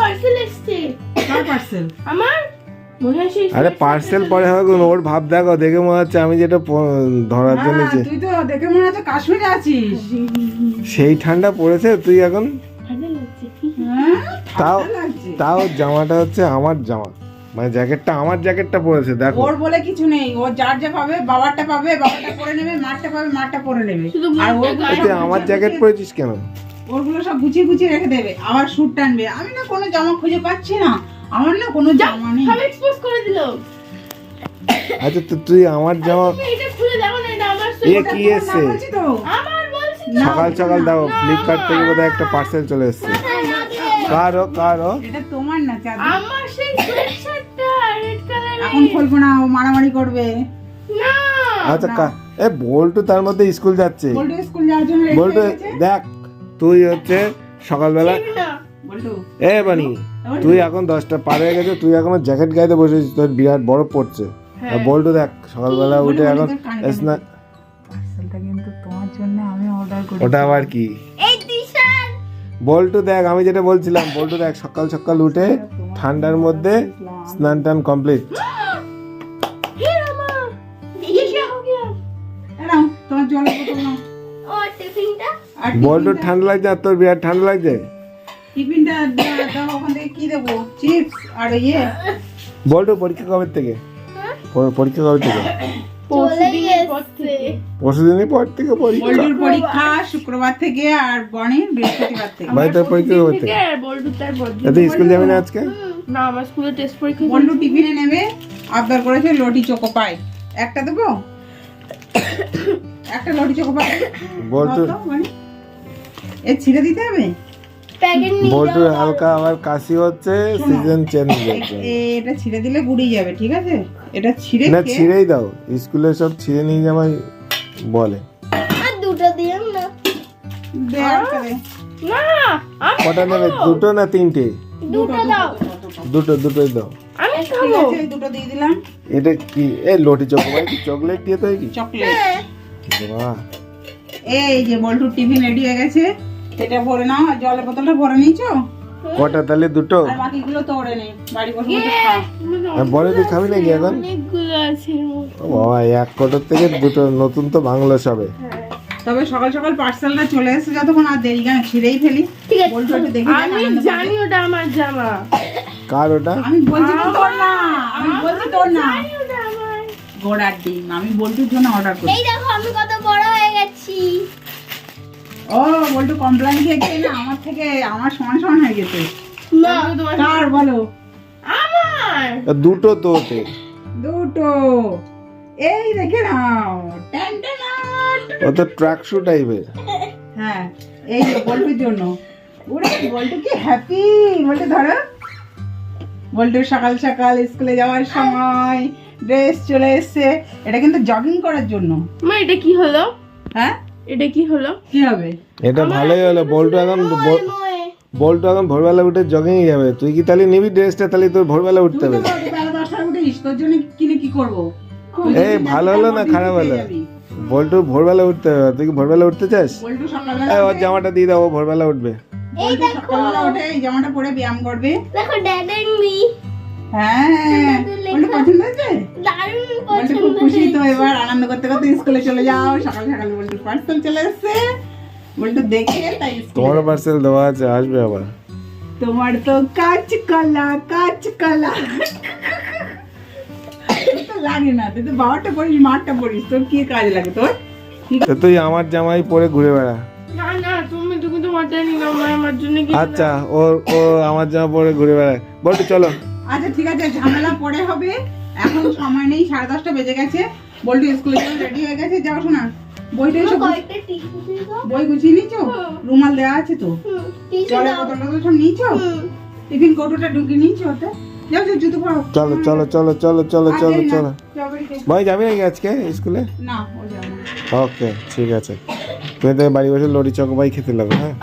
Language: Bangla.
পার্সেল এসছে। কার পার্সেল আমার? মনে হয় সেই আরে পার্সেল পরে হবে ওর ভাব দেখো দেখে মনে হচ্ছে আমি যেটা ধরার জন্য যে- তুই তো দেখে মনে হচ্ছে কাশ্মীরে আছিস। সেই ঠান্ডা পড়েছে তুই এখন? ঠান্ডা লাগছে। হ্যাঁ তাও তাও জামাটা হচ্ছে আমার জামা। মানে জ্যাকেটটা আমার জ্যাকেটটা পরেছে দেখো। ওর বলে কিছু নেই। ও যার যা পাবে বাবারটা পাবে বাবারটা পরে নেবে মারটা পাবে মারটা পরে নেবে। আর তুই আমার জ্যাকেট পরেছিস কেন? ওরগুলো সব গুছিয়ে গুছিয়ে রেখে দেবে। আবার সুট টানবে। আমি না কোনো জামা খুঁজে পাচ্ছি না। আমার না কোনো জামা নেই। সব এক্সপোজ করে দিল। আচ্ছা তো তুই আমার জামা এটা খুলে দেখো না এটা আমার এ সোয়েটার। কি তো। আমার বলছি তো। সকাল সকাল দাও ফ্লিপকার্ট থেকে বোধহয় একটা পার্সেল চলে এসেছে। কার কার? এটা তোমার না চাঁদ আমার সেই সোয়েটারটা রেড কালারের এখন খুলবো না ও মারামারি করবে। না। আচ্ছা কা- এ বল্টু তার মধ্যে স্কুল যাচ্ছে। বল্টু স্কুল যাওয়ার জন্য বল্টু দেখ তুই হচ্ছে সকালবেলা এ বানি তুই এখন দশটা পার হয়ে গেছে তুই এখনও জ্যাকেট গাইতে বসেছিস তোর বিরাট বরফ পড়ছে। আর বল্টু দেখ সকালবেলা উঠে এখন স্নান ওটা আবার কি? বল্টু দেখ আমি যেটা বলছিলাম বল্টু দেখ সকাল সকাল উঠে ঠান্ডার মধ্যে স্নান টান কমপ্লিট। তোমার জল ও ঠান্ডা লাগছে আর তোর বিরাট ঠান্ডা লাগছে? টিফিনটা দাও কি দেবো? চিপস আর ইয়ে। বড্ড পরীক্ষা কবে থেকে? পরীক্ষা কবে থেকে? পরশু পর থেকে। পরীক্ষা। শুক্রবার থেকে আর পরীক্ষা স্কুল না আজকে? না আমার স্কুলে টেস্ট পরীক্ষা টিফিনে নেবে করেছে লটি পাই একটা দেবো? একটা লটি চোকো পাই বল্টু এ ছিঁড়ে দিতে হবে? বল্টুর হালকা আবার কাশি হচ্ছে সিজন চেঞ্জ হচ্ছে। এটা ছিঁড়ে দিলে গুড়িয়ে যাবে ঠিক আছে? এটা ছিঁড়ে না ছিঁড়েই দাও। স্কুলে সব ছিঁড়ে নিয়ে যাওয়াই বলে। আর দুটো দিলাম না। কটা নেবে? দুটো না তিনটে? দুটো দাও। দুটো দুটোই দাও। আমি খাব। দুটো দিয়ে দিলাম। এটা কি? এ লটি কি? চকলেট দিয়ে তৈরি চকলেট। বাহ এই যে বল্টুর টিফিন রেডি হয়ে গেছে এটা ভরে নাও আর জলের বোতলটা ভরে নিয়েছো? কটা তাহলে দুটো? আর বাকিগুলো তো ওরে নেই বাড়ি বসে বসে খা আর বলে তুই খাবি নাকি এখন? অনেকগুলো আছে ও বাবা এক কটার থেকে দুটো নতুন তো বাংলা সবে। তবে সকাল সকাল পার্সেলটা চলে এসেছে যতক্ষণ আর দেরি কেন ছিঁড়েই ফেলি। ঠিক আছে একটু দেখে আমি জানি ওটা আমার জামা। কার ওটা? আমি বলছি তো তোর না আমি বলছি তোর না। ঘোড়ার ডিম। আমি বল্টুর জন্য অর্ডার করি এই দেখো আমি কত বড় হয়ে গেছি। ও বল্টু কমপ্লেন খেয়ে খেয়ে না? আমার থেকে আমার সমান সমান হয়ে গেছে। না কার বলো? আমার। দুটো তো দুটো। এই দেখে নাও। ও তো ট্র্যাক শু টাইপের হ্যাঁ এই যে বল্টুর জন্য। ওরে বল্টু কি হ্যাপি বল্টু ধরো। বল্টুর সকাল সকাল স্কুলে যাওয়ার সময় ড্রেস চলে এসছে। এটা কিন্তু জগিং করার জন্য। মা এটা কি হলো? হ্যাঁ? এটা কি হলো? কি হবে? এটা ভালোই হলো বল্টু এখন বল্টু এখন ভোরবেলা উঠে জগিং যাবে তুই কি তাহলে নিবি ড্রেসটা তাহলে তোর ভোরবেলা উঠতে তুই হবে। বেলা দশটায় উঠিস তোর জন্য কিনে কি করব? এই ভালো হলো না? খারাপ হলো? বল্টু ভোরবেলা উঠতে হবে। তুই কি ভোরবেলা উঠতে চাস? বল্টু সকালবেলা এই ওর জামাটা দিয়ে দাও ভোরবেলা উঠবে। উঠে এই জামাটা পরে ব্যায়াম করবে। দেখো ড্যাড এন্ড মি হ্যাঁ বল্টু পছন্দ হয়েছে? দারুণ খুব খুশি তো এবার আনন্দ করতে করতে স্কুলে চলে যাও সকাল সকাল বল্টু পার্সেল চলে এসছে। বল্টু দেখে তাই স্কুলে পার্সেল দেওয়া আছে আসবে আবার। তোমার তো কাজ কলা কাজ কলা। লাগে না তুই তো বাবারটা পড়িস মারটা পড়িস তোর কি কাজ লাগে তোর? তুই আমার জামাই পরে ঘুরে বেড়া। না না তুমি তুমি তোমারটা নিয়ে নাও না আমার জন্য আচ্ছা ও ও আমার জামা পরে ঘুরে বেড়ায়। বল্টু চলো। আচ্ছা ঠিক আছে ঝামেলা পরে হবে। এখন সময় নেই সাড়ে দশটা বেজে গেছে। বল্টু স্কুলে জন্য রেডি হয়ে গেছে। যাও শোনা বইটা এসে বই গুছিয়ে রুমাল দেওয়া আছে তো? জলের সব নিয়েছো? টিফিন কৌটোটা ঢুকিয়ে নিয়েছো ওতে? যাও যাও জুতো পরো। চলো চলো চলো চলো চলো চলো চলো। ভাই যাবি নাকি আজকে স্কুলে? না ও যাবে ওকে ঠিক আছে। তুমি তো বাড়ি বসে লড়ি চকবাই খেতে লাগো হ্যাঁ?